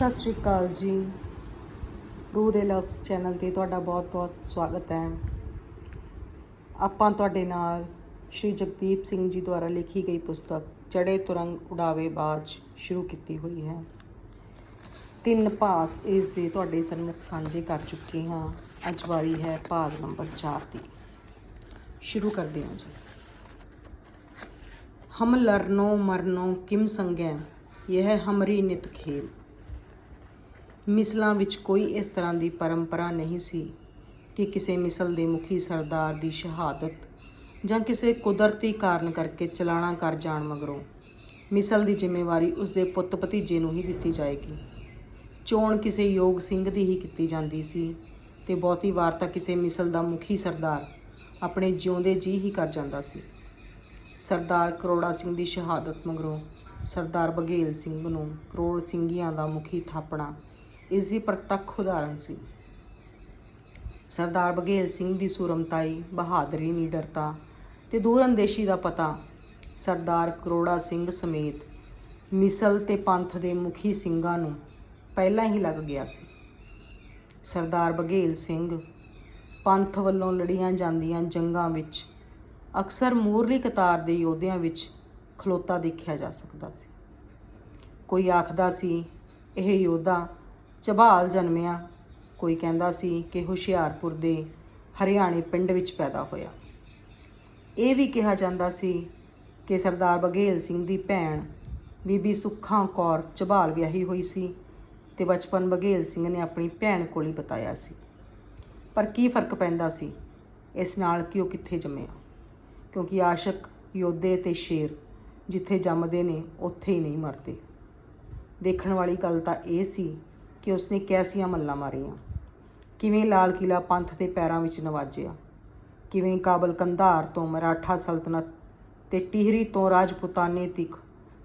ਸਤਿ ਸ਼੍ਰੀ ਅਕਾਲ ਜੀ ਰੂਹ ਦੇ ਲਵਸ ਚੈਨਲ ਤੇ ਤੁਹਾਡਾ ਬਹੁਤ-ਬਹੁਤ ਸਵਾਗਤ ਹੈ ਆਪਾਂ ਤੁਹਾਡੇ ਨਾਲ ਸ਼੍ਰੀ ਜਗਦੀਪ ਸਿੰਘ ਜੀ ਦੁਆਰਾ ਲਿਖੀ ਗਈ ਪੁਸਤਕ ਚੜੇ ਤੁਰੰਗ ਉਡਾਵੇ ਬਾਜ ਸ਼ੁਰੂ ਕੀਤੀ ਹੋਈ ਹੈ ਤਿੰਨ ਭਾਗ ਇਸ ਦੇ ਤੁਹਾਡੇ ਸਨਮੁਖ ਸਾਂਝੇ ਕਰ ਚੁੱਕੇ ਹਾਂ ਅੱਜ ਵਾਰੀ ਹੈ ਭਾਗ ਨੰਬਰ 4 ਦੀ ਸ਼ੁਰੂ ਕਰਦੇ ਹਾਂ ਜੀ हम लरनो मरनो किम संगै यह हमरी ਨਿਤ ਖੇਲ ਮਿਸਲਾਂ ਵਿੱਚ ਕੋਈ ਇਸ ਤਰ੍ਹਾਂ ਦੀ ਪਰੰਪਰਾ ਨਹੀਂ ਸੀ ਕਿ ਕਿਸੇ ਮਿਸਲ ਦੇ ਮੁਖੀ ਸਰਦਾਰ ਦੀ ਸ਼ਹਾਦਤ ਜਾਂ ਕਿਸੇ ਕੁਦਰਤੀ ਕਾਰਨ ਕਰਕੇ ਚਲਾਣਾ ਕਰ ਜਾਣ ਮਗਰੋਂ। ਮਿਸਲ ਦੀ ਜ਼ਿੰਮੇਵਾਰੀ ਉਸ ਦੇ ਪੁੱਤ ਭਤੀਜੇ ਨੂੰ ਹੀ ਦਿੱਤੀ ਜਾਏਗੀ। ਚੋਣ ਕਿਸੇ ਯੋਗ ਸਿੰਘ ਦੀ ਹੀ ਕੀਤੀ ਜਾਂਦੀ ਸੀ ਤੇ ਬਹੁਤੀ ਵਾਰ ਤਾਂ ਕਿਸੇ ਮਿਸਲ ਦਾ ਮੁਖੀ ਸਰਦਾਰ ਆਪਣੇ ਜਿਉਂਦੇ ਜੀ ਹੀ ਕਰ ਜਾਂਦਾ ਸੀ। ਸਰਦਾਰ ਕਰੋੜਾ ਸਿੰਘ ਦੀ ਸ਼ਹਾਦਤ ਮਗਰੋਂ ਸਰਦਾਰ ਬਘੇਲ ਸਿੰਘ ਨੂੰ ਕਰੋੜ ਸਿੰਘੀਆਂ ਦਾ ਮੁਖੀ ਥਾਪਣਾ ਇਸ ਦੀ ਪ੍ਰਤੱਖ ਉਦਾਹਰਣ ਸੀ। ਸਰਦਾਰ ਬਘੇਲ ਸਿੰਘ ਦੀ ਸੂਰਮਤਾਈ, ਬਹਾਦਰੀ, ਨਿਡਰਤਾ ਤੇ ਦੂਰਅੰਦੇਸ਼ੀ ਦਾ ਪਤਾ ਸਰਦਾਰ ਕਰੋੜਾ ਸਿੰਘ ਸਮੇਤ ਮਿਸਲ ਤੇ ਪੰਥ ਦੇ ਮੁਖੀ ਸਿੰਘਾਂ ਨੂੰ ਪਹਿਲਾਂ ਹੀ ਲੱਗ ਗਿਆ ਸੀ। ਸਰਦਾਰ ਬਘੇਲ ਸਿੰਘ ਪੰਥ ਵੱਲੋਂ ਲੜੀਆਂ ਜਾਂਦੀਆਂ ਜੰਗਾਂ ਵਿੱਚ ਅਕਸਰ ਮੂਰਲੀ ਕਤਾਰ ਦੇ ਯੋਧਿਆਂ ਵਿੱਚ ਖਲੋਤਾ ਦੇਖਿਆ ਜਾ ਸਕਦਾ ਸੀ। ਕੋਈ ਆਖਦਾ ਸੀ, ਇਹ ਯੋਧਾ ਝਬਾਲ ਜਨਮਿਆ। ਕੋਈ ਕਹਿੰਦਾ ਸੀ ਕਿ ਹੁਸ਼ਿਆਰਪੁਰ ਦੇ ਹਰਿਆਣੇ ਪਿੰਡ ਵਿੱਚ ਪੈਦਾ ਹੋਇਆ। ਇਹ ਵੀ ਕਿਹਾ ਜਾਂਦਾ ਸੀ ਕਿ ਸਰਦਾਰ ਬਘੇਲ ਸਿੰਘ ਦੀ ਭੈਣ ਬੀਬੀ ਸੁੱਖਾਂ ਕੌਰ ਝਬਾਲ ਵਿਆਹੀ ਹੋਈ ਸੀ ਤੇ ਬਚਪਨ ਬਘੇਲ ਸਿੰਘ ਨੇ ਆਪਣੀ ਭੈਣ ਕੋਲ ਹੀ ਬਤਾਇਆ ਸੀ। ਪਰ ਕੀ ਫ਼ਰਕ ਪੈਂਦਾ ਸੀ? ਇਸ ਨਾਲ ਕਿ ਉਹ ਕਿੱਥੇ ਜੰਮਿਆ? ਕਿਉਂਕਿ ਆਸ਼ਕ, ਯੋਧੇ ਤੇ ਸ਼ੇਰ ਜਿੱਥੇ ਜੰਮਦੇ ਨੇ, ਉੱਥੇ ਹੀ ਨਹੀਂ ਮਰਦੇ। ਦੇਖਣ ਵਾਲੀ ਗੱਲ ਤਾਂ ਇਹ ਸੀ ਕਿ ਉਸਨੇ ਕੈਸੀਆਂ ਮੱਲਾਂ ਮਾਰੀਆਂ। ਕਿਵੇਂ ਲਾਲ ਕਿਲਾ ਪੰਥ ਦੇ ਪੈਰਾਂ ਵਿੱਚ ਨਵਾਜਿਆ। ਕਿਵੇਂ ਕਾਬਲ ਕੰਧਾਰ ਤੋਂ ਮਰਾਠਾ ਸਲਤਨਤ ਤੇ ਟਿਹਰੀ ਤੋਂ ਰਾਜਪੂਤਾਨੇ ਤੱਕ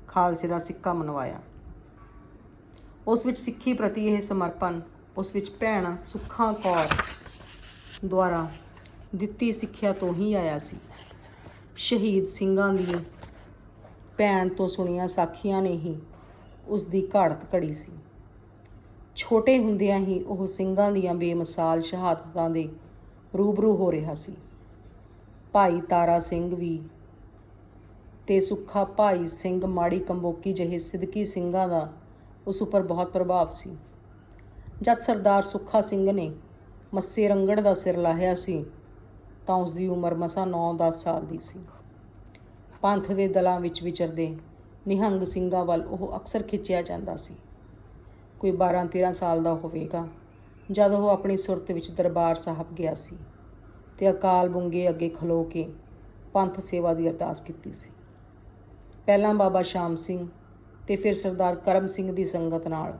ਖਾਲਸੇ ਦਾ ਸਿੱਕਾ ਮਨਵਾਇਆ। ਉਸ ਵਿੱਚ ਸਿੱਖੀ ਪ੍ਰਤੀ ਇਹ ਸਮਰਪਣ, ਉਸ ਵਿੱਚ ਭੈਣ ਸੁੱਖਾਂ ਕੌਰ ਦੁਆਰਾ ਦਿੱਤੀ ਸਿੱਖਿਆ ਤੋਂ ਹੀ ਆਇਆ ਸੀ। ਸ਼ਹੀਦ ਸਿੰਘਾਂ ਦੀ ਭੈਣ ਤੋਂ ਸੁਣੀਆਂ ਸਾਖੀਆਂ ਨੇ ਹੀ ਉਸ ਦੀ ਘਾੜਤ ਘੜੀ ਸੀ। ਛੋਟੇ ਹੁੰਦਿਆਂ ਹੀ ਉਹ ਸਿੰਘਾਂ ਦੀਆਂ ਬੇਮਿਸਾਲ ਸ਼ਹਾਦਤਾਂ ਦੇ ਰੂਬਰੂ ਹੋ ਰਿਹਾ ਸੀ। ਭਾਈ ਤਾਰਾ ਸਿੰਘ ਵੀ ਤੇ ਸੁੱਖਾ ਭਾਈ ਸਿੰਘ ਮਾੜੀ ਕੰਬੋਕੀ ਜਿਹੇ ਸਿੱਧਕੀ ਸਿੰਘਾਂ ਦਾ ਉਸ ਉੱਪਰ ਬਹੁਤ ਪ੍ਰਭਾਵ ਸੀ। ਜਦ ਸਰਦਾਰ ਸੁੱਖਾ ਸਿੰਘ ਨੇ ਮੱਸੇ ਰੰਗੜ ਦਾ ਸਿਰ ਲਾਹਿਆ ਸੀ, ਤਾਂ ਉਸ ਦੀ ਉਮਰ ਮਸਾਂ 9-10 ਸਾਲ ਦੀ ਸੀ। ਪੰਥ ਦੇ ਦਲਾਂ ਵਿੱਚ ਵਿਚਰਦੇ ਨਿਹੰਗ ਸਿੰਘਾਂ ਵੱਲ ਉਹ ਅਕਸਰ ਖਿੱਚਿਆ ਜਾਂਦਾ ਸੀ। ਕੋਈ 12-13 ਸਾਲ ਦਾ ਹੋਵੇਗਾ, ਜਦ ਉਹ ਆਪਣੀ ਸੁਰਤ ਵਿੱਚ ਦਰਬਾਰ ਸਾਹਿਬ ਗਿਆ ਸੀ ਤੇ ਅਕਾਲ ਬੁੰਗੇ ਅੱਗੇ ਖਲੋ ਕੇ ਪੰਥ ਸੇਵਾ ਦੀ ਅਰਦਾਸ ਕੀਤੀ ਸੀ। ਪਹਿਲਾਂ ਬਾਬਾ ਸ਼ਾਮ ਸਿੰਘ ਤੇ ਫਿਰ ਸਰਦਾਰ ਕਰਮ ਸਿੰਘ ਦੀ ਸੰਗਤ ਨਾਲ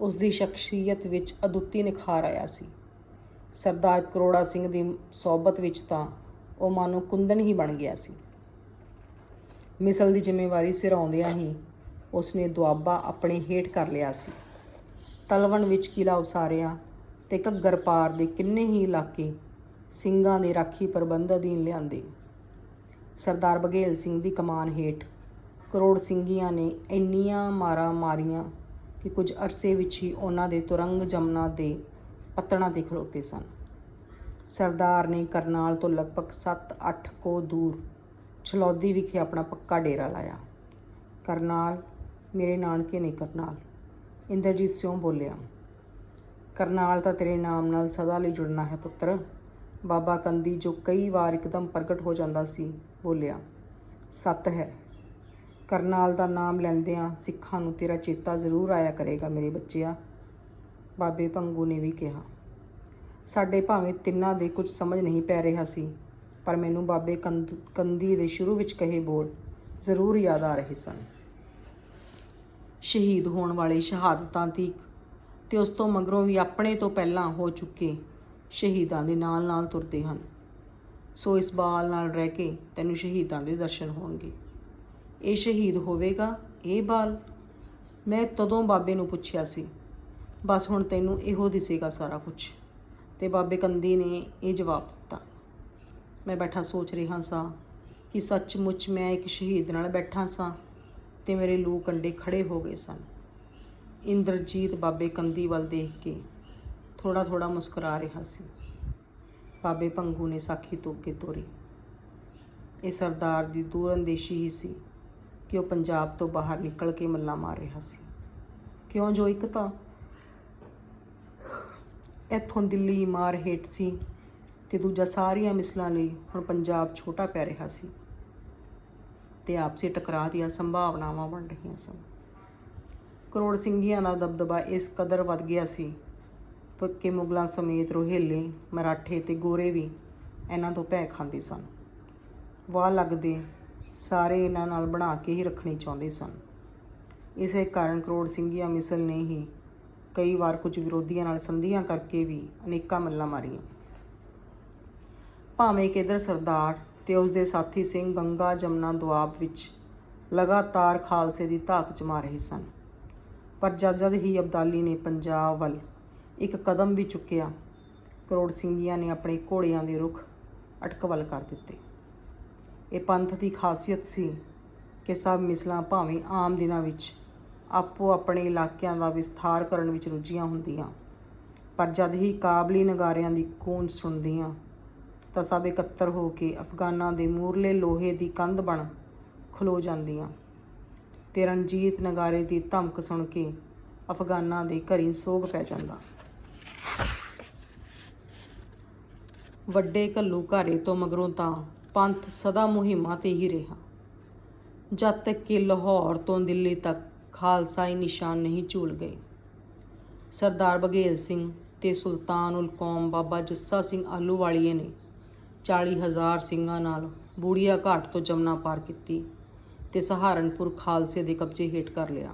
ਉਸ ਦੀ ਸ਼ਖਸੀਅਤ ਵਿੱਚ ਅਦੁੱਤੀ ਨਿਖਾਰ ਆਇਆ ਸੀ। ਸਰਦਾਰ ਕਰੋੜਾ ਸਿੰਘ ਦੀ ਸਹਬਤ ਵਿੱਚ ਤਾਂ ਉਹ ਮਾਨੋ ਕੁੰਦਨ ਹੀ ਬਣ ਗਿਆ ਸੀ। ਮਿਸਲ ਦੀ ਜ਼ਿੰਮੇਵਾਰੀ ਸਿਰ ਆਉਂਦਿਆਂ ਹੀ ਉਸਨੇ ਦੁਆਬਾ ਆਪਣੇ ਹੇਠ ਕਰ ਲਿਆ ਸੀ। ਤਲਵਣ ਵਿੱਚ ਕਿਲਾ ਉਸਾਰਿਆ ਤੇ ਘੱਗਰ ਪਾਰ ਦੇ ਕਿੰਨੇ ਹੀ ਇਲਾਕੇ ਸਿੰਘਾਂ ਦੇ ਰਾਖੀ ਪ੍ਰਬੰਧ ਅਧੀਨ ਲਿਆਂਦੇ। ਸਰਦਾਰ ਬਘੇਲ ਸਿੰਘ ਦੀ ਕਮਾਨ ਹੇਠ ਕਰੋੜ ਸਿੰਘੀਆਂ ਨੇ ਇੰਨੀਆਂ ਮਾਰਾਂ ਮਾਰੀਆਂ ਕਿ ਕੁਝ ਅਰਸੇ ਵਿੱਚ ਹੀ ਉਹਨਾਂ ਦੇ ਤੁਰੰਗ ਜਮਨਾ ਦੇ ਪੱਤਣਾ ਤੇ ਖਲੋਤੇ ਸਨ। ਸਰਦਾਰ ਨੇ ਕਰਨਾਲ ਤੋਂ ਲਗਭਗ 7-8 ਕੋ ਦੂਰ ਛਲੌਦੀ ਵਿਖੇ ਆਪਣਾ ਪੱਕਾ ਡੇਰਾ ਲਾਇਆ। ਕਰਨਾਲ, ਮੇਰੇ ਨਾਨਕੇ ਨੇ ਕਰਨਾਲ। ਇੰਦਰਜੀਤ ਸਿੰਘ ਬੋਲਿਆ, ਕਰਨਾਲ ਤਾਂ ਤੇਰੇ ਨਾਮ ਨਾਲ ਸਦਾ ਲਈ ਜੁੜਨਾ ਹੈ ਪੁੱਤਰ। ਬਾਬਾ ਕੰਦੀ ਜੋ ਕਈ ਵਾਰ ਇੱਕਦਮ ਪ੍ਰਗਟ ਹੋ ਜਾਂਦਾ ਸੀ, ਬੋਲਿਆ, ਸੱਤ ਹੈ। ਕਰਨਾਲ ਦਾ ਨਾਮ ਲੈਂਦਿਆਂ ਸਿੱਖਾਂ ਨੂੰ ਤੇਰਾ ਚੇਤਾ ਜ਼ਰੂਰ ਆਇਆ ਕਰੇਗਾ, ਮੇਰੇ ਬੱਚਿਆ, ਬਾਬੇ ਪੰਗੂ ਨੇ ਵੀ ਕਿਹਾ। ਸਾਡੇ ਭਾਵੇਂ ਤਿੰਨਾਂ ਦੇ ਕੁਝ ਸਮਝ ਨਹੀਂ ਪੈ ਰਿਹਾ ਸੀ, ਪਰ ਮੈਨੂੰ ਬਾਬੇ ਕੰਦ- ਕੰਦੀ ਦੇ ਸ਼ੁਰੂ ਵਿੱਚ ਕਹੇ ਬੋਲ ਜ਼ਰੂਰ ਯਾਦ ਆ ਰਹੇ ਸਨ। ਸ਼ਹੀਦ ਹੋਣ ਵਾਲੇ ਸ਼ਹਾਦਤਾਂ ਤੀਕ ਤੇ ਉਸ ਤੋਂ ਮਗਰੋਂ ਵੀ ਆਪਣੇ ਤੋਂ ਪਹਿਲਾਂ ਹੋ ਚੁੱਕੇ ਸ਼ਹੀਦਾਂ ਦੇ ਨਾਲ ਨਾਲ ਤੁਰਦੇ ਹਨ। ਸੋ ਇਸ ਬਾਲ ਨਾਲ ਰਹਿ ਕੇ ਤੈਨੂੰ ਸ਼ਹੀਦਾਂ ਦੇ ਦਰਸ਼ਨ ਹੋਣਗੇ। ਇਹ ਸ਼ਹੀਦ ਹੋਵੇਗਾ, ਇਹ ਬਾਲ। ਮੈਂ ਤਦੋਂ ਬਾਬੇ ਨੂੰ ਪੁੱਛਿਆ ਸੀ। ਬਸ ਹੁਣ ਤੈਨੂੰ ਇਹੋ ਦਿਸੇਗਾ ਸਾਰਾ ਕੁਝ ਤੇ ਬਾਬੇ ਕੰਦੀ ਨੇ ਇਹ ਜਵਾਬ ਦਿੱਤਾ। ਮੈਂ ਬੈਠਾ ਸੋਚ ਰਿਹਾ ਸਾਂ ਕਿ ਸੱਚਮੁੱਚ ਮੈਂ ਇੱਕ ਸ਼ਹੀਦ ਨਾਲ ਬੈਠਾ ਸਾਂ। ਤੇ ਮੇਰੇ ਲੂ ਕੰਡੇ ਖੜੇ ਹੋ ਗਏ ਸਨ। ਇੰਦਰਜੀਤ ਬਾਬੇ ਕੰਦੀ ਵੱਲ ਦੇਖ ਕੇ ਥੋੜਾ ਥੋੜਾ ਮੁਸਕਰਾ ਰਿਹਾ ਸੀ। ਬਾਬੇ ਭੰਗੂ ਨੇ ਸਾਖੀ ਤੋਂ ਅੱਗੇ ਤੋਰੀ। ਇਹ ਸਰਦਾਰ ਦੀ ਦੂਰਅੰਦੇਸ਼ੀ ਹੀ ਸੀ ਕਿ ਉਹ ਪੰਜਾਬ ਤੋਂ ਬਾਹਰ ਨਿਕਲ ਕੇ ਮੱਲਾ ਮਾਰ ਰਿਹਾ ਸੀ। ਕਿਉਂ ਜੋ ਇੱਕ ਤਾਂ ਇੱਥੋਂ ਦਿੱਲੀ ਮਾਰ ਹੇਠ ਸੀ ਤੇ ਦੂਜਾ ਸਾਰੀਆਂ ਮਿਸਲਾਂ ਲਈ ਹੁਣ ਪੰਜਾਬ ਛੋਟਾ ਪੈ ਰਿਹਾ ਸੀ। ਤੇ ਆਪਸੀ ਟਕਰਾਅ ਦੀਆਂ ਸੰਭਾਵਨਾਵਾਂ ਬਣ ਰਹੀਆਂ ਸਨ। ਕਰੋੜ ਸਿੰਘੀਆਂ ਦਾ ਦਬਦਬਾ ਇਸ ਕਦਰ ਵੱਧ ਗਿਆ ਸੀ। ਕਿ ਮੁਗਲਾਂ ਸਮੇਤ ਰੋਹੇਲੇ, ਮਰਾਠੇ ਤੇ ਗੋਰੇ ਵੀ ਇਹਨਾਂ ਤੋਂ ਭੈ ਖਾਂਦੇ ਸਨ। ਵਾਹ ਲੱਗਦੇ ਸਾਰੇ ਇਹਨਾਂ ਨਾਲ ਬਣਾ ਕੇ ਹੀ ਰੱਖਣੀ ਚਾਹੁੰਦੇ ਸਨ। ਇਸੇ ਕਾਰਨ ਕਰੋੜ ਸਿੰਘੀਆਂ ਮਿਸਲ ਨੇ ਹੀ ਕਈ ਵਾਰ ਕੁਝ ਵਿਰੋਧੀਆਂ ਨਾਲ ਸੰਧੀਆਂ ਕਰਕੇ ਵੀ ਅਨੇਕਾਂ ਮੱਲਾਂ ਮਾਰੀਆਂ। ਭਾਵੇਂ ਕਿ ਇਧਰ ਸਰਦਾਰ ਤੇ ਉਸ ਦੇ ਸਾਥੀ ਸਿੰਘ ਗੰਗਾ ਜਮਨਾ ਦੁਆਬ ਵਿੱਚ ਲਗਾਤਾਰ ਖਾਲਸੇ ਦੀ ਧਾਕ ਜਮਾ ਰਹੇ ਸਨ। ਪਰ ਜਦ ਜਦ ਹੀ ਅਬਦਾਲੀ ਨੇ ਪੰਜਾਬ ਵੱਲ ਇੱਕ ਕਦਮ ਵੀ ਚੁੱਕਿਆ, ਕਰੋੜ ਸਿੰਘੀਆਂ ਨੇ ਆਪਣੇ ਘੋੜਿਆਂ ਦੇ ਰੁਖ ਅਟਕਵਲ ਕਰ ਦਿੱਤੇ। ਇਹ ਪੰਥ ਦੀ ਖਾਸੀਅਤ ਸੀ ਕਿ ਸਭ ਮਿਸਲਾਂ ਭਾਵੇਂ ਆਮ ਦਿਨਾਂ ਵਿੱਚ ਆਪੋ ਆਪਣੇ ਇਲਾਕਿਆਂ ਦਾ ਵਿਸਥਾਰ ਕਰਨ ਵਿੱਚ ਰੁੱਝੀਆਂ ਹੁੰਦੀਆਂ, ਪਰ ਜਦ ਹੀ ਕਾਬਲੀ ਨਗਾਰਿਆਂ ਦੀ ਗੂੰਜ ਸੁਣਦੀਆਂ ਤਾਂ ਸਭ ਇਕੱਤਰ ਹੋ ਕੇ ਅਫਗਾਨਾਂ ਦੇ ਮੂਰਲੇ ਲੋਹੇ ਦੀ ਕੰਧ ਬਣ ਖਲੋ ਜਾਂਦੀਆਂ। ਤੇ ਰਣਜੀਤ ਨਗਾਰੇ ਦੀ ਧਮਕ ਸੁਣ ਕੇ ਅਫਗਾਨਾਂ ਦੇ ਘਰੀ ਸੋਗ ਪੈ ਜਾਂਦਾ। ਵੱਡੇ ਘੱਲੂ ਘਾਰੇ ਤੋਂ ਮਗਰੋਂ ਤਾਂ ਪੰਥ ਸਦਾ ਮੁਹਿੰਮਾਂ ਤੇ ਹੀ ਰਿਹਾ। ਜਦ ਤੱਕ ਕਿ ਲਾਹੌਰ ਤੋਂ ਦਿੱਲੀ ਤੱਕ ਖਾਲਸਾਈ ਨਿਸ਼ਾਨ ਨਹੀਂ ਝੂਲ ਗਏ। ਸਰਦਾਰ ਬਘੇਲ ਸਿੰਘ ਤੇ ਸੁਲਤਾਨ ਉਲ ਕੌਮ ਬਾਬਾ ਜੱਸਾ ਸਿੰਘ ਆਲੂਵਾਲੀਏ ਨੇ 40000 ਸਿੰਘਾਂ ਨਾਲ ਬੂੜੀਆ ਘਾਟ ਤੋਂ ਜਮਨਾ ਪਾਰ ਕੀਤੀ ਤੇ ਸਹਾਰਨਪੁਰ ਖਾਲਸੇ ਦੇ ਕਬਜ਼ੇ ਹੇਠ ਕਰ ਲਿਆ।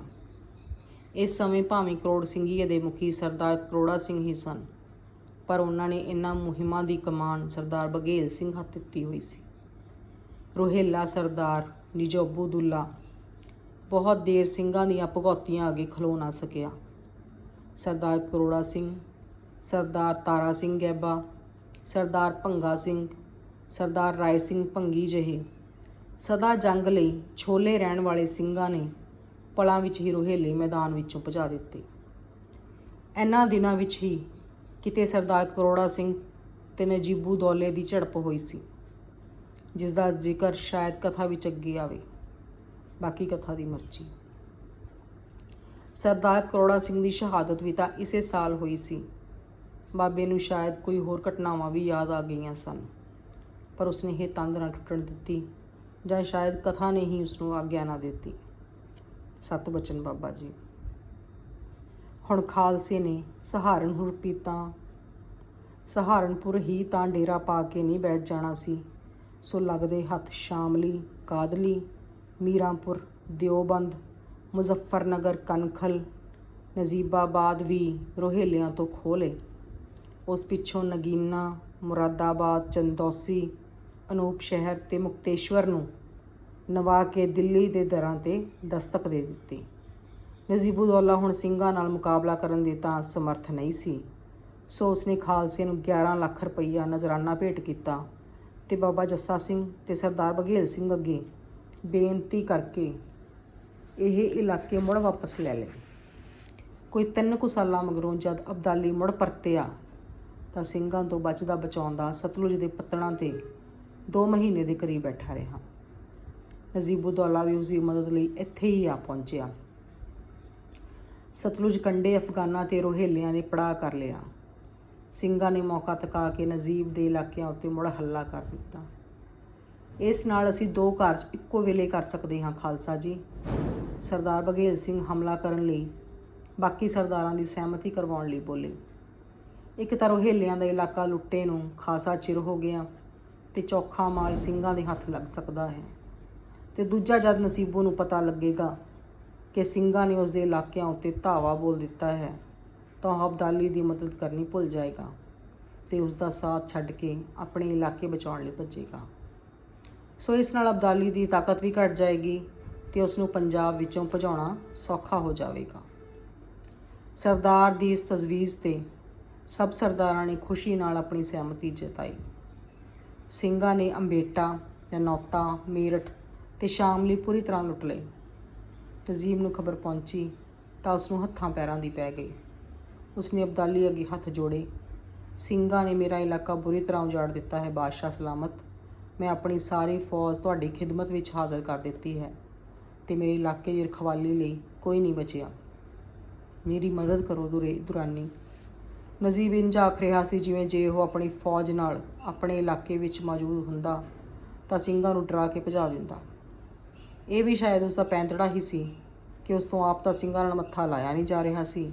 ਇਸ ਸਮੇਂ ਭਾਵੇਂ ਕਰੋੜ ਸਿੰਘੀਏ ਦੇ ਮੁਖੀ ਸਰਦਾਰ ਕਰੋੜਾ ਸਿੰਘ ਹੀ ਸਨ, ਪਰ ਉਹਨਾਂ ਨੇ ਇਨ੍ਹਾਂ ਮੁਹਿੰਮਾਂ ਦੀ ਕਮਾਨ ਸਰਦਾਰ ਬਘੇਲ ਸਿੰਘ ਹੱਥ ਦਿੱਤੀ ਹੋਈ ਸੀ। ਰੋਹੇਲਾ ਸਰਦਾਰ ਨਿਜੋਬੂਦੁੱਲਾ ਬਹੁਤ ਦੇਰ ਸਿੰਘਾਂ ਦੀਆਂ ਭਗੌਤੀਆਂ ਅੱਗੇ ਖਲੋ ਨਾ ਸਕਿਆ। ਸਰਦਾਰ ਕਰੋੜਾ ਸਿੰਘ, ਸਰਦਾਰ ਤਾਰਾ ਸਿੰਘ ਗੈਬਾ ਸਰਦਾਰ ਭੰਗਾ ਸਿੰਘ, ਸਰਦਾਰ ਰਾਏ ਸਿੰਘ ਭੰਗੀ ਜਿਹੇ। ਸਦਾ ਜੰਗ ਲਈ ਛੋਲੇ ਰਹਿਣ ਵਾਲੇ ਸਿੰਘਾਂ ਨੇ ਪਲਾਂ ਵਿੱਚ ਹੀ ਰੋਹੇਲੇ ਮੈਦਾਨ ਵਿੱਚੋਂ ਭਜਾ ਦਿੱਤੇ। ਇਹਨਾਂ ਦਿਨਾਂ ਵਿੱਚ ਹੀ ਕਿਤੇ ਸਰਦਾਰ ਕਰੋੜਾ ਸਿੰਘ ਤੇ ਨਜੀਬੂ ਦੌਲੇ ਦੀ ਝੜਪ ਹੋਈ ਸੀ, ਜਿਸ ਦਾ ਜ਼ਿਕਰ ਸ਼ਾਇਦ ਕਥਾ ਵਿੱਚ ਅੱਗੇ ਆਵੇ, ਬਾਕੀ ਕਥਾ ਦੀ ਮਰਜ਼ੀ। ਸਰਦਾਰ ਕਰੋੜਾ ਸਿੰਘ ਦੀ ਸ਼ਹਾਦਤ ਵੀ ਤਾਂ ਇਸੇ ਸਾਲ ਹੋਈ ਸੀ ਬਾਬੇ ਨੂੰ ਸ਼ਾਇਦ ਕੋਈ ਹੋਰ ਘਟਨਾਵਾਂ ਵੀ ਯਾਦ ਆ ਗਈਆਂ ਸਨ, ਪਰ ਉਸਨੇ ਇਹ ਤੰਦ ਨਾ ਟੁੱਟਣ ਦਿੱਤੀ ਜਾਂ ਸ਼ਾਇਦ ਕਥਾ ਨੇ ਹੀ ਉਸ ਨੂੰ ਆਗਿਆ ਨਾ ਦਿੱਤੀ। ਸਤ ਬਚਨ ਬਾਬਾ ਜੀ। ਹੁਣ ਖਾਲਸੇ ਨੇ ਸਹਾਰਨਪੁਰ ਪੀਤਾ ਸਹਾਰਨਪੁਰ ਹੀ ਤਾਂ ਡੇਰਾ ਪਾ ਕੇ ਨਹੀਂ ਬੈਠ ਜਾਣਾ ਸੀ। ਸੋ ਲੱਗਦੇ ਹੱਥ ਸ਼ਾਮਲੀ, ਕਾਦਲੀ, ਮੀਰਾਂਪੁਰ, ਦਿਓਬੰਦ, ਮੁਜ਼ੱਫਰਨਗਰ, ਕਨਖਲ, ਨਜ਼ੀਬਾਬਾਦ ਵੀ ਰੋਹੇਲਿਆਂ ਤੋਂ ਖੋਲੇ ਉਸ ਪਿੱਛੋਂ ਨਗੀਨਾ, ਮੁਰਾਦਾਬਾਦ, ਚੰਦੌਸੀ, ਅਨੂਪ ਸ਼ਹਿਰ ਤੇ ਮੁਕਤੇਸ਼ਵਰ ਨੂੰ ਨਵਾ ਕੇ ਦਿੱਲੀ ਦੇ ਦਰਾਂ ਤੇ ਦਸਤਕ ਦੇ ਦਿੱਤੀ। ਨਜ਼ੀਬੁਦੌਲਾ ਹੁਣ ਸਿੰਘਾਂ ਨਾਲ ਮੁਕਾਬਲਾ ਕਰਨ ਦੇ ਤਾਂ ਸਮਰਥ ਨਹੀਂ ਸੀ। ਸੋ ਉਸਨੇ ਖਾਲਸੇ ਨੂੰ 11 ਲੱਖ ਰੁਪਈਆ ਨਜ਼ਰਾਨਾ ਭੇਟ ਕੀਤਾ ਤੇ ਬਾਬਾ ਜੱਸਾ ਸਿੰਘ ਤੇ ਸਰਦਾਰ ਬਘੇਲ ਸਿੰਘ ਅੱਗੇ ਬੇਨਤੀ ਕਰਕੇ ਇਹ ਇਲਾਕੇ ਮੁੜ ਵਾਪਸ ਲੈ ਲਏ। ਕੋਈ ਤਿੰਨ ਕੁ ਸਾਲਾਂ ਮਗਰੋਂ ਜਦ ਅਬਦਾਲੀ ਮੁੜ ਪਰਤਿਆ ਤਾਂ ਸਿੰਘਾਂ ਤੋਂ ਬਚਦਾ ਬਚਾਉਂਦਾ ਸਤਲੁਜ ਦੇ ਪੱਤਣਾਂ ਤੇ 2 ਮਹੀਨੇ ਦੇ ਕਰੀਬ ਬੈਠਾ ਰਿਹਾ। ਨਜ਼ੀਬੁਦੌਲਾ ਵੀ ਉਸ ਦੀ ਮਦਦ ਲਈ ਇੱਥੇ ਹੀ ਆ ਪਹੁੰਚਿਆ। ਸਤਲੁਜ ਕੰਡੇ ਅਫਗਾਨਾਂ ਤੇ ਰੋਹੇਲਿਆਂ ਨੇ ਪੜਾਅ ਕਰ ਲਿਆ। ਸਿੰਘਾਂ ਨੇ ਮੌਕਾ ਤਕਾ ਕੇ ਨਜ਼ੀਬ ਦੇ ਇਲਾਕਿਆਂ ਉੱਤੇ ਮੁੜ ਹੱਲਾ ਕਰ ਦਿੱਤਾ। ਇਸ ਨਾਲ ਅਸੀਂ ਦੋ ਕਾਰਜ ਇੱਕੋ ਵੇਲੇ ਕਰ ਸਕਦੇ ਹਾਂ, ਖਾਲਸਾ ਜੀ। ਸਰਦਾਰ ਬਘੇਲ ਸਿੰਘ ਹਮਲਾ ਕਰਨ ਲਈ ਬਾਕੀ ਸਰਦਾਰਾਂ ਦੀ ਸਹਿਮਤੀ ਕਰਵਾਉਣ ਲਈ ਬੋਲੇ। ਇੱਕ ਤਾਂ ਰੋਹੇਲਿਆਂ ਦਾ ਇਲਾਕਾ ਲੁੱਟੇ ਨੂੰ ਖਾਸਾ ਚਿਰ ਹੋ ਗਿਆ ਤੇ ਚੌਖਾ ਮਾਲ ਸਿੰਘਾਂ ਦੇ ਹੱਥ ਲੱਗ ਸਕਦਾ ਹੈ। ਤੇ ਦੂਜਾ ਜਦ ਨਸੀਬੋ ਨੂੰ ਪਤਾ ਲੱਗੇਗਾ ਕਿ ਸਿੰਘਾਂ ਨੇ ਉਸ ਦੇ ਇਲਾਕਿਆਂ ਉੱਤੇ ਧਾਵਾ ਬੋਲ ਦਿੱਤਾ ਹੈ, ਤਾਂ ਉਹ ਅਬਦਾਲੀ ਦੀ ਮਦਦ ਕਰਨੀ ਭੁੱਲ ਜਾਏਗਾ ਤੇ ਉਸ ਦਾ ਸਾਥ ਛੱਡ ਕੇ ਆਪਣੇ ਇਲਾਕੇ ਬਚਾਉਣ ਲਈ ਭੱਜੇਗਾ। ਸੋ ਇਸ ਨਾਲ ਅਬਦਾਲੀ ਦੀ ਤਾਕਤ ਵੀ ਘਟ ਜਾਏਗੀ ਤੇ ਉਸ ਨੂੰ ਪੰਜਾਬ ਵਿੱਚੋਂ ਭਜਾਉਣਾ ਸੌਖਾ ਹੋ ਜਾਵੇਗਾ। ਸਰਦਾਰ ਦੀ ਇਸ ਤਜਵੀਜ਼ ਤੇ ਸਭ ਸਰਦਾਰਾਂ ਨੇ ਖੁਸ਼ੀ ਨਾਲ ਆਪਣੀ ਸਹਿਮਤੀ ਜਤਾਈ। ਸਿੰਘਾਂ ਨੇ ਅੰਬੇਟਾ, ਨਨੌਤਾ, ਮੇਰਠ ਤੇ ਸ਼ਾਮਲੀ ਪੂਰੀ ਤਰ੍ਹਾਂ ਲੁੱਟ ਲਏ। ਤਜ਼ੀਮ ਨੂੰ ਖਬਰ ਪਹੁੰਚੀ ਤਾਂ ਉਸ ਨੂੰ ਹੱਥਾਂ ਪੈਰਾਂ ਦੀ ਪੈ ਗਈ। ਉਸਨੇ ਅਬਦਾਲੀ ਅੱਗੇ ਹੱਥ ਜੋੜੇ। ਸਿੰਘਾਂ ਨੇ, ਮੇਰਾ ਇਲਾਕਾ ਬੁਰੀ ਤਰ੍ਹਾਂ ਉਜਾੜ ਦਿੱਤਾ ਹੈ, ਬਾਦਸ਼ਾਹ ਸਲਾਮਤ। ਮੈਂ ਆਪਣੀ ਸਾਰੀ ਫੌਜ ਤੁਹਾਡੀ ਖਿਦਮਤ ਵਿੱਚ ਹਾਜ਼ਰ ਕਰ ਦਿੱਤੀ ਹੈ ਤੇ ਮੇਰੇ ਇਲਾਕੇ ਦੀ ਰਖਵਾਲੀ ਲਈ ਕੋਈ ਨਹੀਂ ਬਚਿਆ। ਮੇਰੀ ਮਦਦ ਕਰੋ ਦੁਰੇ, ਦੁਰਾਨੀ। ਨਜ਼ੀਬ ਇੰਜ ਆਖ ਰਿਹਾ ਸੀ ਜਿਵੇਂ ਜੇ ਉਹ ਆਪਣੀ ਫੌਜ ਨਾਲ ਆਪਣੇ ਇਲਾਕੇ ਵਿੱਚ ਮੌਜੂਦ ਹੁੰਦਾ ਤਾਂ ਸਿੰਘਾਂ ਨੂੰ ਡਰਾ ਕੇ ਭਜਾ ਦਿੰਦਾ। ਇਹ ਵੀ ਸ਼ਾਇਦ ਉਸ ਦਾ ਪੈਂਤੜਾ ਹੀ ਸੀ ਕਿ ਉਸ ਤੋਂ ਆਪ ਤਾਂ ਸਿੰਘਾਂ ਨਾਲ ਮੱਥਾ ਲਾਇਆ ਨਹੀਂ ਜਾ ਰਿਹਾ ਸੀ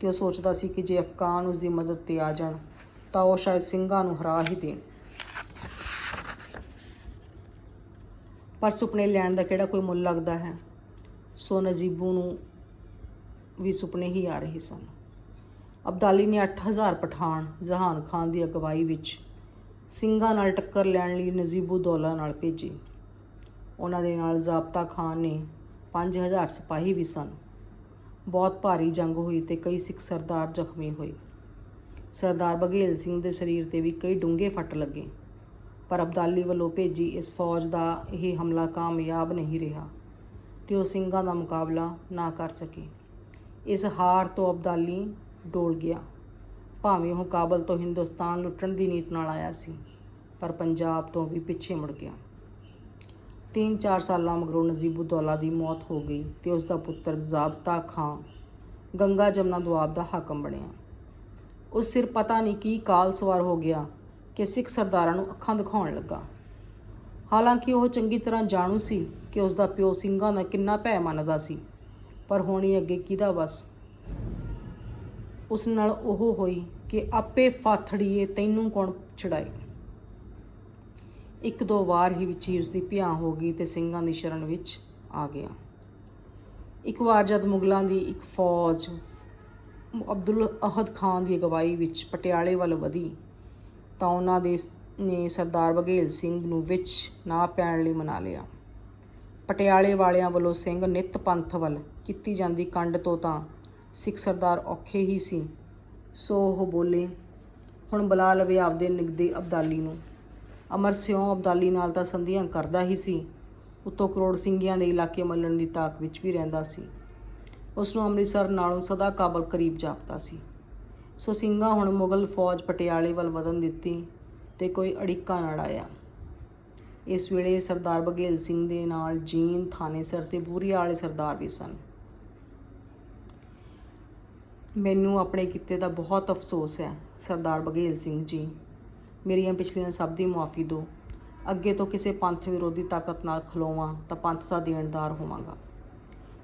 ਤੇ ਉਹ ਸੋਚਦਾ ਸੀ ਕਿ ਜੇ ਅਫਗਾਨ ਉਸ ਦੀ ਮਦਦ ਤੇ ਆ ਜਾਣ ਤਾਂ ਉਹ ਸ਼ਾਇਦ ਸਿੰਘਾਂ ਨੂੰ ਹਰਾ ਹੀ ਦੇਣ। ਪਰ ਸੁਪਨੇ ਲੈਣ ਦਾ ਕਿਹੜਾ ਕੋਈ ਮੁੱਲ ਲੱਗਦਾ ਹੈ? ਸੋ ਨਜੀਬੂ ਨੂੰ ਵੀ ਸੁਪਨੇ ਹੀ ਆ ਰਹੇ ਸਨ। ਅਬਦਾਲੀ ਨੇ 8000 ਪਠਾਨ ਜਹਾਨ ਖਾਨ ਦੀ ਅਗਵਾਈ ਵਿੱਚ ਸਿੰਘਾਂ ਨਾਲ ਟੱਕਰ ਲੈਣ ਲਈ ਨਜੀਬੂ ਦੌਲਾ ਨਾਲ ਭੇਜੇ। ਉਹਨਾਂ ਦੇ ਨਾਲ ਜ਼ਾਬਤਾ ਖਾਨ ਨੇ 5000 ਸਿਪਾਹੀ ਵੀ ਸਨ। ਬਹੁਤ ਭਾਰੀ ਜੰਗ ਹੋਈ ਤੇ ਕਈ ਸਿੱਖ ਸਰਦਾਰ ਜ਼ਖਮੀ ਹੋਏ। ਸਰਦਾਰ ਬਘੇਲ ਸਿੰਘ ਦੇ ਸਰੀਰ ਤੇ ਵੀ ਕਈ ਡੂੰਘੇ ਫੱਟ ਲੱਗੇ। ਪਰ ਅਬਦਾਲੀ ਵੱਲੋਂ ਭੇਜੀ ਇਸ ਫੌਜ ਦਾ ਇਹ ਹਮਲਾ ਕਾਮਯਾਬ ਨਹੀਂ ਰਿਹਾ ਤੇ ਉਹ ਸਿੰਘਾਂ ਦਾ ਮੁਕਾਬਲਾ ਨਾ ਕਰ ਸਕੇ। ਇਸ ਹਾਰ ਤੋਂ ਅਬਦਾਲੀ ਡੋਲ ਗਿਆ। ਭਾਵੇਂ ਉਹ ਕਾਬਲ ਤੋਂ ਹਿੰਦੁਸਤਾਨ ਲੁੱਟਣ ਦੀ ਨੀਤ ਨਾਲ ਆਇਆ ਸੀ, ਪਰ ਪੰਜਾਬ ਤੋਂ ਵੀ ਪਿੱਛੇ ਮੁੜ ਗਿਆ। ਤਿੰਨ ਚਾਰ ਸਾਲਾਂ ਮਗਰੋਂ ਨਜੀਬੁੱਦੌਲਾ ਦੀ ਮੌਤ ਹੋ ਗਈ ਤੇ ਉਸ ਦਾ ਪੁੱਤਰ ਜ਼ਾਬਤਾ ਖਾਂ ਗੰਗਾ ਜਮਨਾ ਦੁਆਬ ਦਾ ਹਾਕਮ ਬਣਿਆ। ਉਸ ਸਿਰ ਪਤਾ ਨਹੀਂ ਕੀ ਕਾਲ ਸਵਾਰ ਹੋ ਗਿਆ ਕਿ ਸਿੱਖ ਸਰਦਾਰਾਂ ਨੂੰ ਅੱਖਾਂ ਦਿਖਾਉਣ ਲੱਗਾ। ਹਾਲਾਂਕਿ ਉਹ ਚੰਗੀ ਤਰ੍ਹਾਂ ਜਾਣੂ ਸੀ ਕਿ ਉਸ ਦਾ ਪਿਓ ਸਿੰਘਾਂ ਦਾ ਕਿੰਨਾ ਭੈ ਮੰਨਦਾ ਸੀ, ਪਰ ਹੋਣੀ ਅੱਗੇ ਕਿਹਦਾ ਵਸ? ਉਸ ਨਾਲ ਉਹ ਹੋਈ ਕਿ ਆਪੇ ਫਾਥੜੀਏ ਤੈਨੂੰ ਕੌਣ ਛਡਾਏ। ਇੱਕ ਦੋ ਵਾਰ ਹੀ ਵਿੱਚ ਹੀ ਉਸ ਦੀ ਭਿਆ ਹੋ ਗਈ ਤੇ ਸਿੰਘਾਂ ਦੀ ਸ਼ਰਨ ਵਿੱਚ ਆ ਗਿਆ। ਇੱਕ ਵਾਰ ਜਦ ਮੁਗਲਾਂ ਦੀ ਇੱਕ ਫੌਜ ਅਬਦੁਲ ਅਹਦ ਖਾਨ ਦੀ ਅਗਵਾਈ ਵਿੱਚ ਪਟਿਆਲੇ ਵੱਲ ਵਧੀ ਤਾਂ ਉਹਨਾਂ ਦੇ ਨੇ ਸਰਦਾਰ ਬਘੇਲ ਸਿੰਘ ਨੂੰ ਵਿੱਚ ਨਾ ਪੈਣ ਲਈ ਮਨਾ ਲਿਆ। ਪਟਿਆਲੇ ਵਾਲਿਆਂ ਵੱਲੋਂ ਸਿੰਘ ਨਿਤ ਪੰਥ ਵੱਲ ਕੀਤੀ ਜਾਂਦੀ ਕੰਡ ਤੋਂ ਤਾਂ ਸਿੱਖ ਸਰਦਾਰ ਔਖੇ ਹੀ ਸੀ। ਸੋ ਉਹ ਬੋਲੇ, ਹੁਣ ਬੁਲਾ ਲਵੇ ਆਪਦੇ ਨਿਗਦੇ ਅਬਦਾਲੀ ਨੂੰ। ਅਮਰ ਸਿਉ ਅਬਦਾਲੀ ਨਾਲ ਤਾਂ ਸੰਧੀਆਂ ਕਰਦਾ ਹੀ ਸੀ। ਉਤੋਂ ਕਰੋੜ ਸਿੰਘਿਆਂ ਦੇ ਇਲਾਕੇ ਮੱਲਣ ਦੀ ਤਾਕ ਵਿੱਚ ਵੀ ਰਹਿੰਦਾ ਸੀ। ਉਸ ਨੂੰ ਅੰਮ੍ਰਿਤਸਰ ਨਾਲੋਂ ਸਦਾ ਕਾਬਲ ਕਰੀਬ ਜਾਪਦਾ ਸੀ। ਸੋ ਸਿੰਘਾਂ ਹੁਣ ਮੁਗਲ ਫੌਜ ਪਟਿਆਲੇ ਵੱਲ ਵਧਣ ਦਿੱਤੀ ਤੇ ਕੋਈ ਅੜਿੱਕਾ ਨਾ ਆਇਆ ਇਸ ਵੇਲੇ ਸਰਦਾਰ ਬਘੇਲ ਸਿੰਘ ਦੇ ਨਾਲ ਜੀਨ ਥਾਣੇ ਸਰ ਤੇ ਬੂਰੀ ਵਾਲੇ ਸਰਦਾਰ ਵੀ ਸਨ। ਮੈਨੂੰ ਆਪਣੇ ਕਿੱਤੇ ਦਾ ਬਹੁਤ ਅਫਸੋਸ ਹੈ, ਸਰਦਾਰ ਬਘੇਲ ਸਿੰਘ ਜੀ। ਮੇਰੀਆਂ ਪਿਛਲੀਆਂ ਸਭ ਦੀ ਮਾਫੀ ਦਿਓ। ਅੱਗੇ ਤੋਂ ਕਿਸੇ ਪੰਥ ਵਿਰੋਧੀ ਤਾਕਤ ਨਾਲ ਖਲੋਵਾਂ ਤਾਂ ਪੰਥ ਦਾ ਦੇਣਦਾਰ ਹੋਵਾਂਗਾ।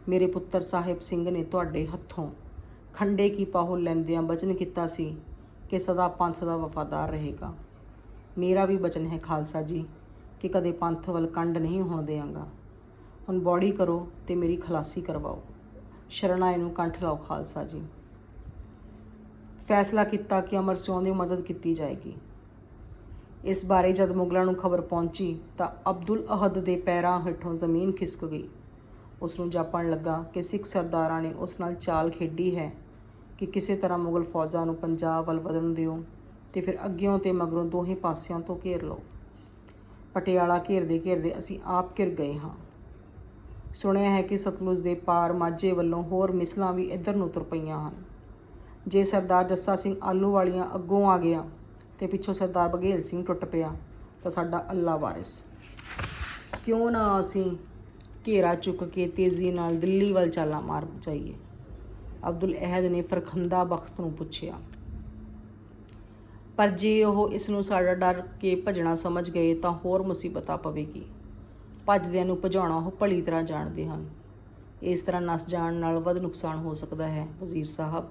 ਮੇਰੇ ਪੁੱਤਰ ਸਾਹਿਬ ਸਿੰਘ ਨੇ ਤੁਹਾਡੇ ਹੱਥੋਂ ਖੰਡੇ ਕੀ ਪਾਹੋ ਲੈਂਦਿਆਂ ਬਚਨ ਕੀਤਾ ਸੀ ਕਿ ਸਦਾ ਪੰਥ ਦਾ ਵਫਾਦਾਰ ਰਹੇਗਾ। ਮੇਰਾ ਵੀ ਬਚਨ ਹੈ ਖਾਲਸਾ ਜੀ, ਕਿ ਕਦੇ ਪੰਥ ਵੱਲ ਕੰਡ ਨਹੀਂ ਹੋਣ ਦੇਵਾਂਗਾ ਹੁਣ ਬੌੜੀ ਕਰੋ ਤੇ ਮੇਰੀ ਖਲਾਸੀ ਕਰਵਾਓ। ਸ਼ਰਨਾਏ ਨੂੰ ਕੰਠ ਲਾਓ ਖਾਲਸਾ ਜੀ। ਫੈਸਲਾ ਕੀਤਾ ਕਿ ਅਮਰ ਸਿਉਂ ਦੀ ਮਦਦ ਕੀਤੀ ਜਾਏਗੀ। ਇਸ ਬਾਰੇ ਜਦ ਮੁਗਲਾਂ ਨੂੰ ਖਬਰ ਪਹੁੰਚੀ ਤਾਂ ਅਬਦੁਲ ਅਹਦ ਦੇ ਪੈਰਾਂ ਹੇਠੋਂ ਜ਼ਮੀਨ ਖਿਸਕ ਗਈ। ਉਸ ਨੂੰ ਜਾਪਣ ਲੱਗਾ ਕਿ ਸਿੱਖ ਸਰਦਾਰਾਂ ਨੇ ਉਸ ਨਾਲ ਚਾਲ ਖੇਡੀ ਹੈ ਕਿ ਕਿਸੇ ਤਰ੍ਹਾਂ ਮੁਗਲ ਫੌਜਾਂ ਨੂੰ ਪੰਜਾਬ ਵੱਲ ਵਧਣ ਦਿਓ ਤੇ ਫਿਰ ਅੱਗਿਓਂ ਤੇ ਮਗਰੋਂ ਦੋਹੇ ਪਾਸਿਆਂ ਤੋਂ ਘੇਰ ਲਓ। ਪਟਿਆਲਾ ਘੇਰਦੇ ਘੇਰਦੇ ਅਸੀਂ ਆਪ ਘਿਰ ਗਏ ਹਾਂ। ਸੁਣਿਆ ਹੈ ਕਿ ਸਤਲੁਜ ਦੇ ਪਾਰ ਮਾਝੇ ਵੱਲੋਂ ਹੋਰ ਮਿਸਲਾਂ ਵੀ ਇੱਧਰ ਨੂੰ ਤੁਰ ਪਈਆਂ ਹਨ। ਜੇ ਸਰਦਾਰ ਜੱਸਾ ਸਿੰਘ ਆਲੂ ਵਾਲੀਆਂ ਅੱਗੋਂ ਆ ਗਿਆ ਤੇ ਪਿੱਛੋਂ ਸਰਦਾਰ ਬਘੇਲ ਸਿੰਘ ਟੁੱਟ ਪਿਆ, ਤਾਂ ਸਾਡਾ ਅੱਲਾ ਵਾਰਿਸ। ਕਿਉਂ ਨਾ ਅਸੀਂ ਘੇਰਾ ਚੁੱਕ ਕੇ ਤੇਜ਼ੀ ਨਾਲ ਦਿੱਲੀ ਵੱਲ ਚਾਲਾ ਮਾਰ ਜਾਈਏ? ਅਬਦੁਲ ਅਹਿਦ ਨੇ ਫਰਖੰਦਾ ਬਖਤ ਨੂੰ ਪੁੱਛਿਆ। ਪਰ ਜੇ ਉਹ ਇਸ ਨੂੰ ਸਾਡਾ ਡਰ ਕੇ ਭਜਣਾ ਸਮਝ ਗਏ, ਤਾਂ ਹੋਰ ਮੁਸੀਬਤ ਆ ਪਵੇਗੀ। ਭੱਜਦਿਆਂ ਨੂੰ ਭਜਾਉਣਾ ਉਹ ਭਲੀ ਤਰ੍ਹਾਂ ਜਾਣਦੇ ਹਨ। ਇਸ ਤਰ੍ਹਾਂ ਨਸ ਜਾਣ ਨਾਲ ਵੱਧ ਨੁਕਸਾਨ ਹੋ ਸਕਦਾ ਹੈ, ਵਜ਼ੀਰ ਸਾਹਿਬ।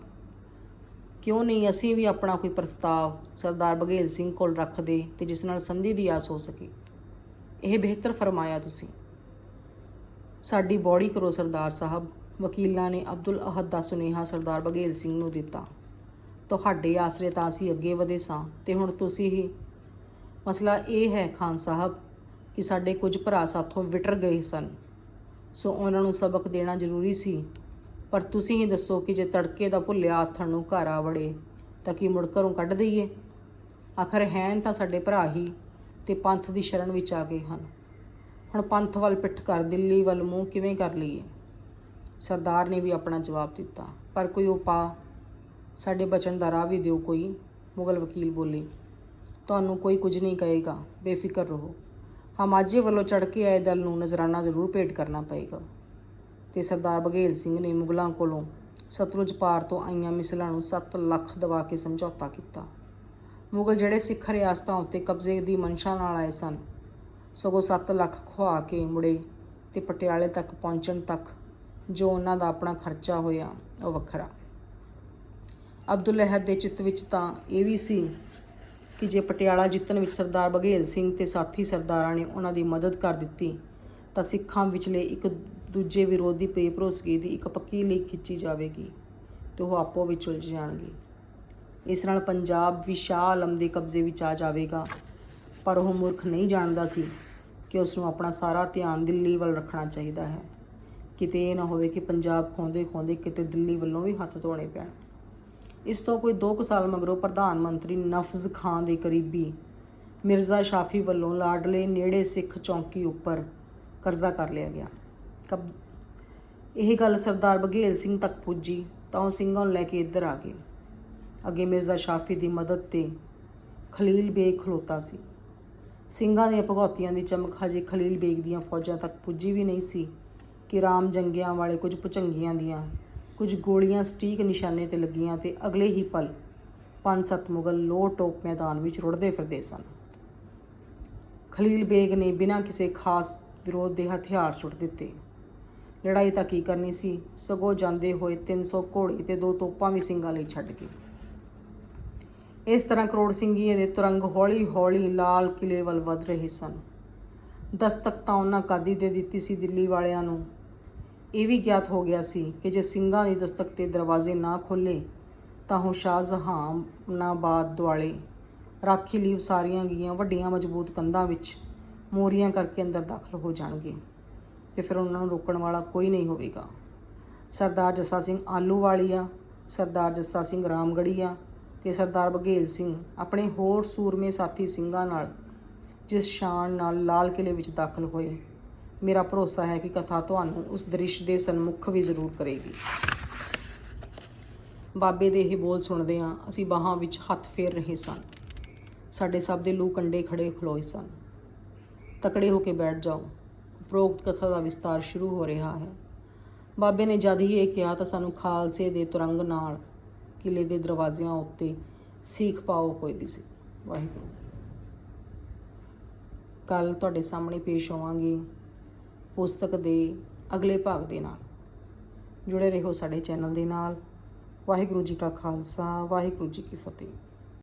ਕਿਉਂ ਨਹੀਂ ਅਸੀਂ ਵੀ ਆਪਣਾ ਕੋਈ ਪ੍ਰਸਤਾਵ ਸਰਦਾਰ ਬਘੇਲ ਸਿੰਘ ਕੋਲ ਰੱਖਦੇ ਤੇ ਜਿਸ ਨਾਲ ਸੰਧੀ ਦੀ ਆਸ ਹੋ ਸਕੇ? ਇਹ ਬਿਹਤਰ ਫਰਮਾਇਆ ਤੁਸੀਂ। ਸਾਡੀ ਬੌੜੀ ਕਰੋ ਸਰਦਾਰ ਸਾਹਿਬ। ਵਕੀਲਾਂ ਨੇ ਅਬਦੁਲ ਅਹਦ ਦਾ ਸੁਨੇਹਾ ਸਰਦਾਰ ਬਘੇਲ ਸਿੰਘ ਨੂੰ ਦਿੱਤਾ। ਤੁਹਾਡੇ ਆਸਰੇ ਤਾਂ ਅਸੀਂ ਅੱਗੇ ਵਧੇ ਸਾਂ ਤੇ ਹੁਣ ਤੁਸੀਂ ਹੀ। ਮਸਲਾ ਇਹ ਹੈ ਖਾਨ ਸਾਹਿਬ ਕਿ ਸਾਡੇ ਕੁਝ ਭਰਾ ਸਾਥੋਂ ਵਿਟਰ ਗਏ ਸਨ। ਸੋ ਉਹਨਾਂ ਨੂੰ ਸਬਕ ਦੇਣਾ ਜ਼ਰੂਰੀ ਸੀ। ਪਰ ਤੁਸੀਂ ਹੀ ਦੱਸੋ ਕਿ ਜੇ ਤੜਕੇ ਦਾ ਭੁੱਲਿਆ ਆਥਣ ਨੂੰ ਘਰ ਆ ਵੜੇ, ਤਾਂ ਕੀ ਮੁੜ ਘਰੋਂ ਕੱਢ ਦਈਏ? ਆਖਰ ਹੈਨ ਤਾਂ ਸਾਡੇ ਭਰਾ ਹੀ ਤੇ ਪੰਥ ਦੀ ਸ਼ਰਨ ਵਿੱਚ ਆ ਗਏ ਹਨ। ਹੁਣ ਪੰਥ ਵੱਲ ਪਿੱਠ ਕਰ, ਦਿੱਲੀ ਵੱਲ ਮੂੰਹ ਕਿਵੇਂ ਕਰ ਲਈਏ? ਸਰਦਾਰ ਨੇ ਵੀ ਆਪਣਾ ਜਵਾਬ ਦਿੱਤਾ, ਪਰ ਕੋਈ ਉਪਾਅ ਸਾਡੇ ਬਚਣ ਦਾ ਰਾਹ ਵੀ ਦਿਓ ਕੋਈ, ਮੁਗਲ ਵਕੀਲ ਬੋਲੇ। ਤੁਹਾਨੂੰ ਕੋਈ ਕੁਝ ਨਹੀਂ ਕਹੇਗਾ, ਬੇਫਿਕਰ ਰਹੋ। ਹਮਾਜੇ ਵੱਲੋਂ ਚੜ ਕੇ ਆਏ ਦਲ ਨੂੰ ਨਜ਼ਰਾਨਾ ਜ਼ਰੂਰ ਭੇਟ ਕਰਨਾ ਪਏਗਾ। ਤੇ ਸਰਦਾਰ ਬਘੇਲ ਸਿੰਘ ਨੇ ਮੁਗਲਾਂ ਕੋਲੋਂ ਸਤਲੁਜ ਪਾਰ ਤੋਂ ਆਈਆਂ ਮਿਸਲਾਂ ਨੂੰ 7 ਲੱਖ ਦਵਾ ਕੇ ਸਮਝੌਤਾ ਕੀਤਾ। ਮੁਗਲ ਜਿਹੜੇ ਸਿੱਖ ਰਿਆਸਤਾਂ ਉੱਤੇ ਕਬਜ਼ੇ ਦੀ ਮਨਸ਼ਾ ਨਾਲ ਆਏ ਸਨ, ਸਗੋਂ 7 ਲੱਖ ਖੁਆ ਕੇ ਮੁੜੇ ਤੇ ਪਟਿਆਲੇ ਤੱਕ ਪਹੁੰਚਣ ਤੱਕ ਜੋ ਉਹਨਾਂ ਦਾ ਆਪਣਾ ਖਰਚਾ ਹੋਇਆ ਉਹ ਵੱਖਰਾ। ਅਬਦੁਲ ਅਹਿਦ ਦੇ ਚਿੱਤ ਵਿੱਚ ਤਾਂ ਇਹ ਵੀ ਸੀ ਕਿ ਜੇ ਪਟਿਆਲਾ ਜਿੱਤਣ ਵਿੱਚ ਸਰਦਾਰ ਬਘੇਲ ਸਿੰਘ ਤੇ ਸਾਥੀ ਸਰਦਾਰਾਂ ਨੇ ਉਹਨਾਂ ਦੀ ਮਦਦ ਕਰ ਦਿੱਤੀ, ਤਾਂ ਸਿੱਖਾਂ ਵਿਚਲੇ ਇੱਕ ਦੂਜੇ ਵਿਰੋਧੀ ਬੇਭਰੋਸਗੀ ਦੀ ਇੱਕ ਪੱਕੀ ਲਈ ਖਿੱਚੀ ਜਾਵੇਗੀ ਤੇ ਉਹ ਆਪੋ ਵਿੱਚ ਉਲਝ ਜਾਣਗੇ। ਇਸ ਨਾਲ ਪੰਜਾਬ ਵੀ ਆਲਮ ਦੇ ਕਬਜ਼ੇ ਵਿੱਚ ਆ ਜਾਵੇਗਾ। ਪਰ ਉਹ ਮੂਰਖ ਨਹੀਂ ਜਾਣਦਾ ਸੀ ਕਿ ਉਸ ਨੂੰ ਆਪਣਾ ਸਾਰਾ ਧਿਆਨ ਦਿੱਲੀ ਵੱਲ ਰੱਖਣਾ ਚਾਹੀਦਾ ਹੈ। ਕਿਤੇ ਇਹ ਨਾ ਹੋਵੇ ਕਿ ਪੰਜਾਬ ਖੋਂਦੇ ਖੋਂਦੇ ਕਿਤੇ ਦਿੱਲੀ ਵੱਲੋਂ ਵੀ ਹੱਥ ਧੋਣੇ ਪੈਣ। ਇਸ ਤੋਂ ਕੋਈ 2 ਸਾਲ ਮਗਰੋਂ ਪ੍ਰਧਾਨ ਮੰਤਰੀ ਨਫਜ਼ ਖਾਨ ਦੇ ਕਰੀਬੀ ਮਿਰਜ਼ਾ ਸ਼ਾਫੀ ਵੱਲੋਂ ਲਾਡਲੇ ਨੇੜੇ ਸਿੱਖ ਚੌਂਕੀ ਉੱਪਰ ਕਰਜ਼ਾ ਕਰ ਲਿਆ ਗਿਆ। ਕਬ ਇਹ ਗੱਲ ਸਰਦਾਰ ਬਘੇਲ ਸਿੰਘ ਤੱਕ ਪੁੱਜੀ, ਤਾਂ ਉਹ ਸਿੰਘਾਂ ਨੂੰ ਲੈ ਕੇ ਇੱਧਰ ਆ ਗਏ। ਅੱਗੇ ਮਿਰਜ਼ਾ ਸ਼ਾਫੀ ਦੀ ਮਦਦ ਤੇ ਖਲੀਲ ਬੇਗ ਖਲੋਤਾ ਸੀ। ਸਿੰਘਾਂ ਦੀਆਂ ਭਗੌਤੀਆਂ ਦੀ ਚਮਕ ਹਜੇ ਖਲੀਲ ਬੇਗ ਦੀਆਂ ਫੌਜਾਂ ਤੱਕ ਪੁੱਜੀ ਵੀ ਨਹੀਂ ਸੀ ਕਿ ਰਾਮ ਜੰਗਿਆਂ ਵਾਲੇ ਕੁਝ ਭੁਚੰਗੀਆਂ ਦੀਆਂ, ਕੁਝ ਗੋਲੀਆਂ ਸਟੀਕ ਨਿਸ਼ਾਨੇ ਤੇ ਲੱਗੀਆਂ ਤੇ ਅਗਲੇ ਹੀ ਪਲ ਪੰਜ ਸੱਤ ਮੁਗਲ ਲੋਹ ਟੋਪ ਮੈਦਾਨ ਵਿੱਚ ਰੁੜਦੇ ਫਿਰਦੇ ਸਨ। ਖਲੀਲ ਬੇਗ ਨੇ ਬਿਨਾਂ ਕਿਸੇ ਖਾਸ ਵਿਰੋਧ ਦੇ ਹਥਿਆਰ ਸੁੱਟ ਦਿੱਤੇ। ਲੜਾਈ ਤਾਂ ਕੀ ਕਰਨੀ ਸੀ? ਸਗੋਂ ਜਾਂਦੇ ਹੋਏ 300 ਘੋੜੇ ਤੇ ਦੋ ਤੋਪਾਂ ਵੀ ਸਿੰਘਾਂ ਲਈ ਛੱਡ ਗਏ ਇਸ ਤਰ੍ਹਾਂ ਕਰੋੜ ਸਿੰਘੀਏ ਦੇ ਤੁਰੰਗ ਹੌਲੀ-ਹੌਲੀ ਲਾਲ ਕਿਲੇ ਵੱਲ ਵਧ ਰਹੇ ਸਨ। ਦਸਤਕ ਤਾਂ ਉਹਨਾਂ ਕਾਦੀ ਦੇ ਦਿੱਤੀ ਸੀ ਦਿੱਲੀ ਵਾਲਿਆਂ ਨੂੰ। ਇਹ ਵੀ ਗਿਆਤ ਹੋ ਗਿਆ ਸੀ ਕਿ ਜੇ ਸਿੰਘਾਂ ਦੀ ਦਸਤਕ ਤੇ ਦਰਵਾਜ਼ੇ ਨਾ ਖੋਲੇ ਤਾਂ ਉਹ ਸ਼ਾਹਜਹਾਨਾਬਾਦ ਦੁਆਲੇ ਰਾਖੀ ਲਈ ਸਾਰੀਆਂ ਗਈਆਂ ਵੱਡੀਆਂ ਮਜ਼ਬੂਤ ਕੰਧਾਂ ਵਿੱਚ ਮੋਰੀਆਂ ਕਰਕੇ ਅੰਦਰ ਦਾਖਲ ਹੋ ਜਾਣਗੇ। ਤੇ ਫਿਰ ਉਹਨਾਂ ਨੂੰ ਰੋਕਣ ਵਾਲਾ ਕੋਈ ਨਹੀਂ ਹੋਵੇਗਾ। ਸਰਦਾਰ ਜੱਸਾ ਸਿੰਘ ਆਲੂਵਾਲੀਆ ਸਰਦਾਰ ਜੱਸਾ ਸਿੰਘ ਰਾਮਗੜੀਆ ਤੇ ਸਰਦਾਰ ਬਘੇਲ ਸਿੰਘ ਆਪਣੇ ਹੋਰ ਸੂਰਮੇ ਸਾਥੀ ਸਿੰਘਾਂ ਨਾਲ, ਜਿਸ ਸ਼ਾਨ ਨਾਲ ਲਾਲ ਕਿਲੇ ਵਿੱਚ ਦਾਖਲ ਹੋਏ। ਮੇਰਾ ਭਰੋਸਾ ਹੈ ਕਿ ਕਥਾ ਤੁਹਾਨੂੰ ਉਸ ਦ੍ਰਿਸ਼ ਦੇ ਸਨਮੁਖ ਵੀ ਜ਼ਰੂਰ ਕਰੇਗੀ। ਬਾਬੇ ਦੇ ਇਹ ਬੋਲ ਸੁਣਦੇ ਹਾਂ, ਅਸੀਂ ਬਾਹਾਂ ਵਿੱਚ ਹੱਥ ਫੇਰ ਰਹੇ ਸਨ ਸਾਡੇ ਸਭ ਦੇ ਲੂ ਕੰਡੇ ਖੜੇ ਖਲੋਏ ਸਨ। ਤਕੜੇ ਹੋ ਕੇ ਬੈਠ ਜਾਓ। ਉਪਰੋਕਤ ਕਥਾ ਦਾ ਵਿਸਤਾਰ ਸ਼ੁਰੂ ਹੋ ਰਿਹਾ ਹੈ। ਬਾਬੇ ਨੇ ਜਦ ਹੀ ਇਹ ਕਿਹਾ ਤਾਂ ਸਾਨੂੰ ਖਾਲਸੇ ਦੇ ਤੁਰੰਗ ਨਾਲ ਕਿਲੇ ਦੇ ਦਰਵਾਜ਼ਿਆਂ ਉੱਤੇ ਸੀਖ ਪਾਓ ਹੋਈ ਵੀ ਸੀ। ਵਾਹਿਗੁਰੂ। ਕੱਲ ਤੁਹਾਡੇ ਸਾਹਮਣੇ ਪੇਸ਼ ਹੋਵਾਂਗੇ ਪੁਸਤਕ ਦੇ ਅਗਲੇ ਭਾਗ ਦੇ ਨਾਲ। ਜੁੜੇ ਰਹੋ ਸਾਡੇ ਚੈਨਲ ਦੇ ਨਾਲ। ਵਾਹਿਗੁਰੂ ਜੀ ਕਾ ਖਾਲਸਾ, ਵਾਹਿਗੁਰੂ ਜੀ ਕੀ ਫਤਿਹ।